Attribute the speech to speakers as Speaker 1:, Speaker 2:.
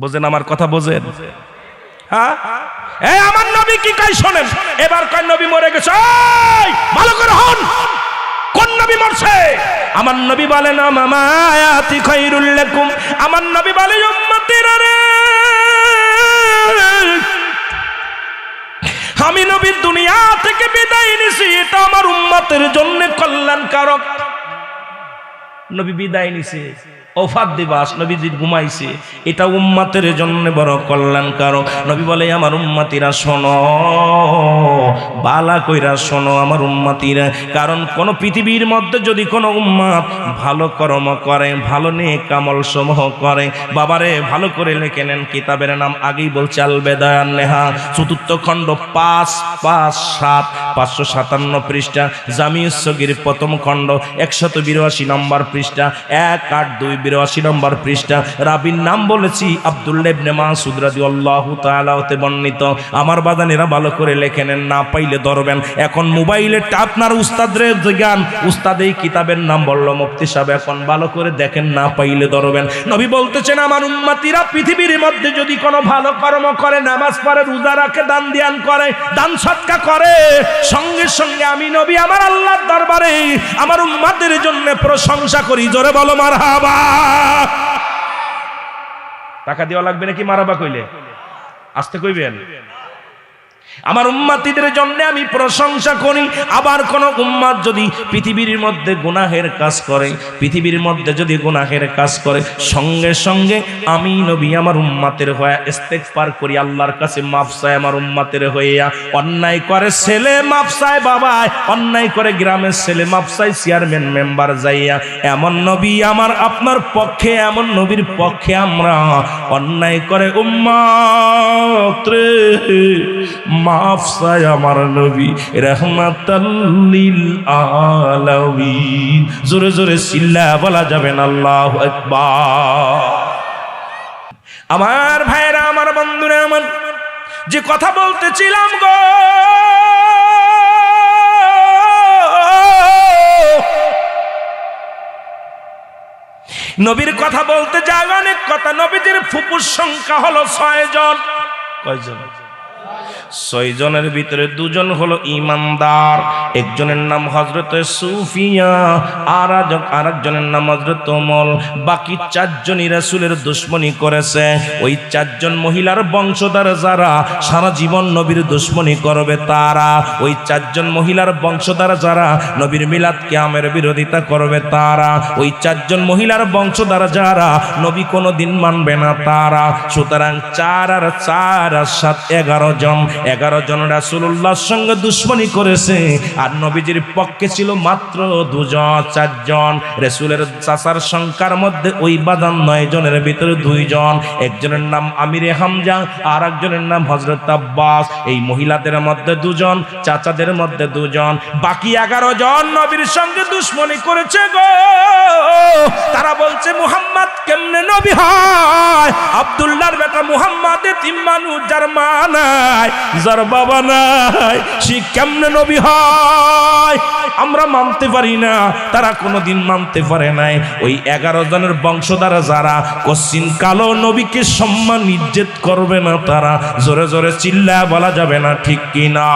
Speaker 1: বোঝেন আমার কথা বোঝেন? হ্যাঁ? এই আমার নবী কি কই শোনেন? এবার কয় নবী মরে গেছে। ভালো করে হন। কোন নবী মরছে? আমার নবী বলে, না মামা, আয়াতি লাকুম। আমার নবী বলে, উম্মতেরা আমি নবী দুনিয়া থেকে বিদায় নিছি, এটা আমার উম্মতের জন্য কল্যাণকারক। নবী বিদায় নিছে। ওফাত দিবাস নবীজি ঘুমাইছে। এটা উম্মাতের জন্য বড় কল্যাণকারক। নবী বলে আমার উম্মাতিরা শোনো। বালা কইরা শোনো আমার উম্মাতিরা। কারণ কোন পৃথিবীর মধ্যে যদি কোনো উম্মাত ভালো কর্ম করে, ভালো নিয়ে কামল সমূহ করে, বাবারে ভালো করে লিখে নেন, কিতাবের নাম আগেই বলছে আল বেদায়ান নেহা চতুর্থ খণ্ড পাঁচ পাঁচ, সাত, পাঁচশো সাতান্ন পৃষ্ঠা। জামিউসগির প্রথম খণ্ড একশত বিরাশি নম্বর পৃষ্ঠা। এক আট দুই বিরাশি নম্বর পৃষ্ঠা। রাবির নাম বলেছি আব্দুল্লেবনে মাসুদ রাজি আল্লাহ তালাতে বর্ণিত। আমার বাদানেরা ভালো করে লেখে নেন না পাইলে ধরবেন। এখন মোবাইলে আপনার উস্তাদের জ্ঞান উস্তাদ, এই কিতাবের নাম বলল মুফতি সাহেব, এখন ভালো করে দেখেন না পাইলে ধরবেন। নবী বলতেছেন, আমার উম্মাতিরা পৃথিবীর মধ্যে যদি কোনো ভালো কর্ম করে, নামাজ পড়ে, রোজা রাখে, দান দিয়ান করে, দান সৎকা করে, সঙ্গে সঙ্গে আমি নবী, আমার আল্লাহর দরবারে আমার উম্মাদের জন্য প্রশংসা করি। জোরে বলো, মারহাবা। টাকা দেওয়া লাগবে নাকি মারাবা কইলে? আসতে কইবেন? আমার উম্মাতিদের জন্য আমি প্রশংসা করি। আবার কোন উম্মাদ যদি পৃথিবীর মধ্যে গুনাহের কাজ করে, পৃথিবীর মধ্যে যদি গুনাহের কাজ করে, সঙ্গে সঙ্গে আমি নবী আমার উম্মাতের হয়ে ইস্তেগফার করি, আল্লাহর কাছে মাফ চাই আমার উম্মাতের হইয়া অন্যায় করে ছেলে মাফ চায় বাবা, অন্যায় করে গ্রামের ছেলে মাফ চাই চেয়ারম্যান মেম্বার যাইয়া। এমন নবী আমার আপনার পক্ষে, এমন নবীর পক্ষে আমরা অন্যায় করে উম্মাত রে। মাফ চাই আমার নবী রহমাতাল্লিল আলামিন। জোরে জোরে চিল্লা বলা যাবে না, আল্লাহ আকবার। আমার ভাইরা আমার বন্ধুরা, আমার যে কথা বলতেছিলাম গো, নবীর কথা বলতে যায় অনেক কথা, নবীদের ফুপুর সংখ্যা হলো ছয় জন। কয়জন? ছয় জনের ভিতরে দুজন হলো ইমানদার একজনের নাম হজরত সুফিয়া, আর আর একজনের নাম হজরত মল বাকি চারজনই রাসুলের দুশ্মনী করেছে। ওই চারজন মহিলার বংশধর যারা, সারা জীবন নবীর দুশ্মনী করবে তারা। ওই চারজন মহিলার বংশধর যারা, নবীর মিলাদ কিয়ামের বিরোধিতা করবে তারা। ওই চারজন মহিলার বংশধর যারা, নবী কোনো দিন মানবে না তারা। সুতরাং চার আর চার আর সাত এগারো জন এগারো জন রাসুল্লাহর সঙ্গে দুশ্মনী করেছে। আর নবীজির পক্ষে ছিল মাত্র দুজন, চারজন। রেসুলের চাচার সংখ্যার মধ্যে ওই বাদান নয় জনের ভিতরে দুইজন। একজনের নাম আমিরে হামজা, আর একজনের নাম হজরত আব্বাস। এই মহিলাদের মধ্যে দুজন, চাচাদের মধ্যে দুজন। বাকি এগারো জন নবীর সঙ্গে দুশ্মনী করেছে গো। তারা বলছে, মুহাম্মদ কেমনে নবী হয়? আব্দুল্লাহর বেটা মুহাম্মাদে তিন মানুষ, যার মা নাই, যার বাবা নাই, সে কেমনে নবী হয়? আমরা মানতে পারি না, তারা কোনোদিন মানতে পারে নাই। ওই এগারো জনের বংশধারা যারা, কশ্চিন কালো নবীকে সম্মান ইজ্জত করবে না তারা, জোরে জোরে চিল্লা বলা যাবে না, ঠিক কিনা